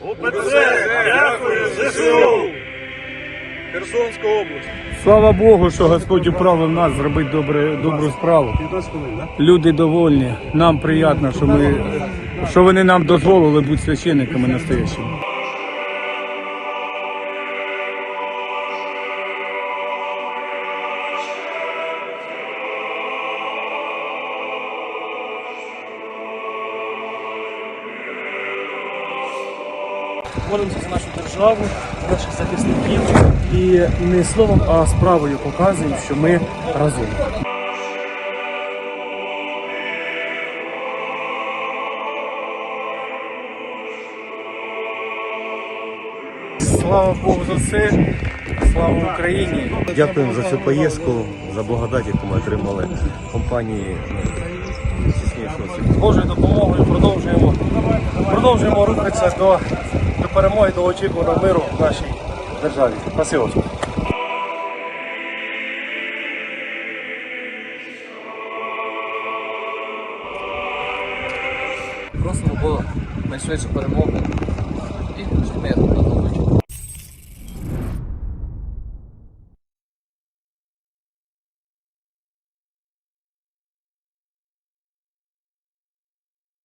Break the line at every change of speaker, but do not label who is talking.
Дякую, ЗСУ! Херсонська область.
Слава Богу, що Господь управив нас зробити добре, добру справу.
15 хвилин, так?
Люди довольні. Нам приємно, що ми що вони нам дозволили бути священниками настоящими.
Молимося за нашу державу, за наших захисників і не словом, а справою показуємо, що ми разом.
Слава Богу за все. Слава Україні.
Дякуємо за цю поїздку, за благодать, яку ми отримали компанії
З Божою допомогою продовжуємо, продовжуємо рухатися до перемоги, до очікуваного миру в нашій державі. Спасибо.
Просимо Бога найшвидше перемоги.